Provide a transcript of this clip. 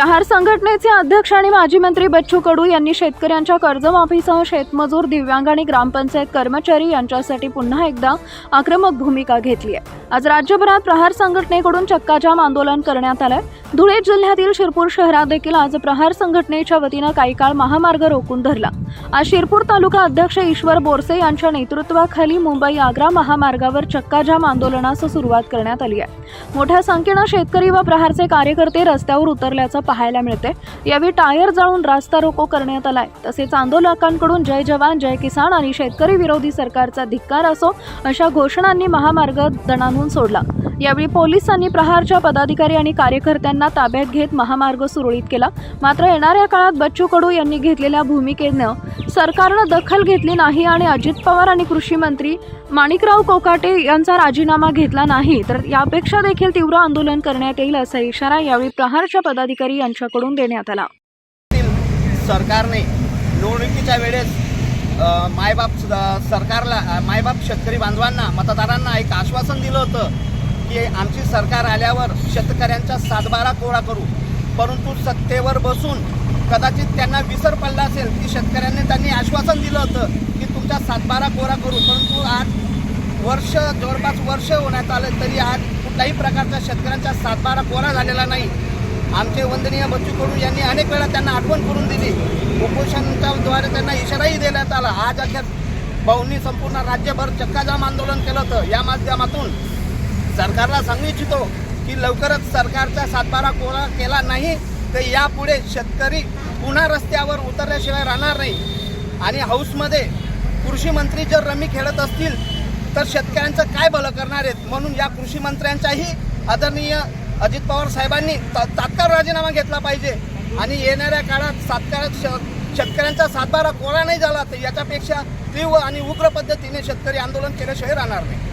प्रहार संघटनेचे अध्यक्ष आणि माजी मंत्री बच्चू कडू यांनी शेतकऱ्यांच्या कर्जमाफीसह शेतमजूर दिव्यांग आणि ग्रामपंचायत कर्मचारी यांच्यासाठी पुन्हा एकदा आक्रमक भूमिका घेतली आहे. आज राज्यभरात प्रहार संघटनेकडून चक्काजाम आंदोलन करण्यात आलंय. धुळे जिल्ह्यातील शिरपूर शहरात देखील आज प्रहार संघटनेच्या वतीनं काही काळ महामार्ग रोखून धरला. आज शिरपूर तालुका अध्यक्ष ईश्वर बोरसे यांच्या नेतृत्वाखाली मुंबई आग्रा महामार्गावर चक्काजाम आंदोलनास सुरुवात करण्यात आली आहे. मोठ्या संख्येनं शेतकरी व प्रहारचे कार्यकर्ते रस्त्यावर उतरल्याचं पाहायला मिळते यावेळी टायर जाळून रास्ता रोको करण्यात आलाय. तसेच आंदोलकांकडून जय जवान जय किसान आणि शेतकरी विरोधी सरकारचा धिक्कार असो अशा घोषणांनी महामार्ग दणानून सोडला. यावेळी पोलिसांनी प्रहारच्या पदाधिकारी आणि कार्यकर्त्यांना ताब्यात घेत महामार्ग सुरळीत केला. मात्र येणाऱ्या काळात बच्चू कडू यांनी घेतलेल्या भूमिकेनं सरकारनं दखल घेतली नाही आणि अजित पवार आणि कृषी मंत्री माणिकराव कोकाटे यांचा राजीनामा घेतला नाही तर यापेक्षा देखील तीव्र आंदोलन करण्यात येईल असा इशारा यावेळी प्रहारच्या पदाधिकारी यांच्याकडून देण्यात आला. सरकारने निवडणुकीच्या वेळेस मायबाप सरकारला मायबाप शेतकरी बांधवांना मतदारांना दिलं होतं की आमची सरकार आल्यावर शेतकऱ्यांचा सातबारा कोरा करू. परंतु सत्तेवर बसून कदाचित त्यांना विसर पडला असेल की शेतकऱ्यांनी त्यांनी आश्वासन दिलं होतं की तुमचा सातबारा कोरा करू. परंतु आज वर्ष जवळपास वर्ष होण्यात आलं तरी आज कुठल्याही प्रकारचा शेतकऱ्यांचा सातबारा कोरा झालेला नाही. आमचे वंदनीय बच्चू कडू यांनी अनेक वेळा त्यांना आठवण करून दिली. उपोषणच्या द्वारे त्यांना इशाराही देण्यात आला. आज अखेर भाऊंनी संपूर्ण राज्यभर चक्काजाम आंदोलन केलं होतं. या माध्यमातून सरकारला सांगू इच्छितो की लवकरच सरकारचा सातबारा कोरा केला नाही तर यापुढे शेतकरी पुन्हा रस्त्यावर उतरल्याशिवाय राहणार नाही. आणि हाऊसमध्ये कृषी मंत्री जर रमी खेळत असतील तर शेतकऱ्यांचं काय भलं करणार आहेत? म्हणून या कृषी मंत्र्यांचाही आदरणीय अजित पवार साहेबांनी ता- तात्काळ राजीनामा घेतला पाहिजे. आणि येणाऱ्या काळात तात्काळ श- शेतकऱ्यांचा सातबारा कोरा नाही झाला तर याच्यापेक्षा तीव्र आणि उग्र पद्धतीने शेतकरी आंदोलन केल्याशिवाय राहणार नाही.